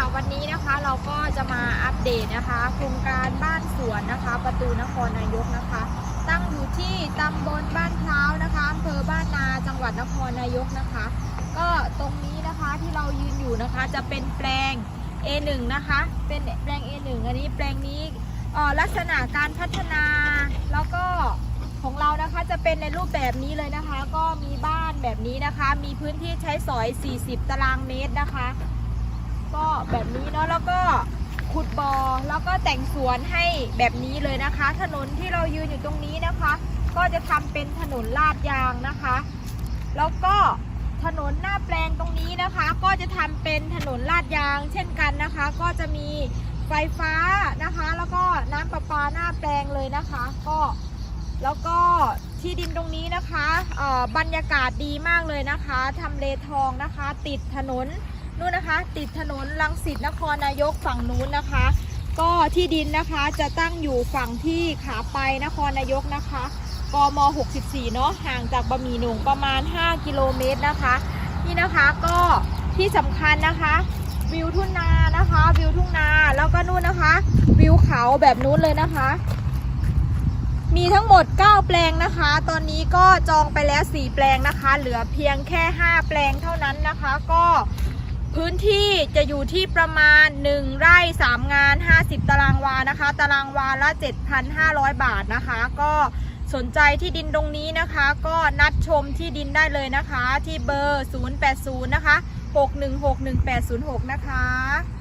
ค่ะวันนี้นะคะเราก็จะมาอัปเดตนะคะ โครงการบ้านสวนนะคะ ประตูนครนายกนะคะ ตั้งอยู่ที่ตำบลบ้านพร้าวนะคะอำเภอบ้านนาจังหวัดนครนายกนะคะ ก็ตรงนี้นะคะที่เรายืนอยู่นะคะจะเป็นแปลง A1 นะคะ เป็นแปลง A1 อันนี้แปลงนี้ลักษณะการพัฒนาแล้วก็ของเรานะคะจะเป็นในรูปแบบนี้เลยนะคะ ก็มีบ้านแบบนี้นะคะ มีพื้นที่ใช้สอย 40 ตารางเมตรนะคะ ก็แบบนี้เนาะแล้วก็ขุดบอ่อแล้วก็แต่งสวนให้แบบนี้เลยนะคะ ถนนที่เรายืนอยู่ตรงนี้นะคะ ก็จะทำเป็นถนนลาดยางนะคะ แล้วก็ถนนหน้าแปลงตรงนี้นะคะ ก็จะทำเป็นถนนลาดยาง เช่นกันนะคะ ก็จะมีไฟฟ้านะคะ แล้วก็น้ำประปาหน้าแปลงเลยนะคะ ก็แล้วก็ที่ดินตรงนี้นะคะเอ่อบรรยากาศดีมากเลยนะคะทำเลทองนะคะ ติดถนน นู่นนะคะ ติดถนนลังสิตนครนายกฝั่งนู้นนะคะ ก็ที่ดินนะคะจะตั้งอยู่ฝั่งที่ขาไปนครนายกนะคะกม 64 เนาะห่างจากบะหมี่หนุ่งประมาณ 5 กิโลเมตรนะคะ นี่นะคะก็ที่สำคัญนะคะ วิวทุ่งนานะคะ วิวทุ่งนาแล้วก็นู่นนะคะ วิวเขาแบบนู้นเลยนะคะ มีทั้งหมด 9 แปลงนะคะ ตอนนี้ก็จองไปแล้ว 4 แปลงนะคะ เหลือเพียงแค่ 5 แปลงเท่านั้นนะคะ ก็ พื้นที่จะอยู่ที่ประมาณ 1 ไร่ 3 งาน 50 ตารางวานะคะ ตารางวาละ 7,500 บาทนะคะ ก็สนใจที่ดินตรงนี้นะคะ ก็นัดชมที่ดินได้เลยนะคะ ที่เบอร์ 080 นะคะ 6161806 นะคะ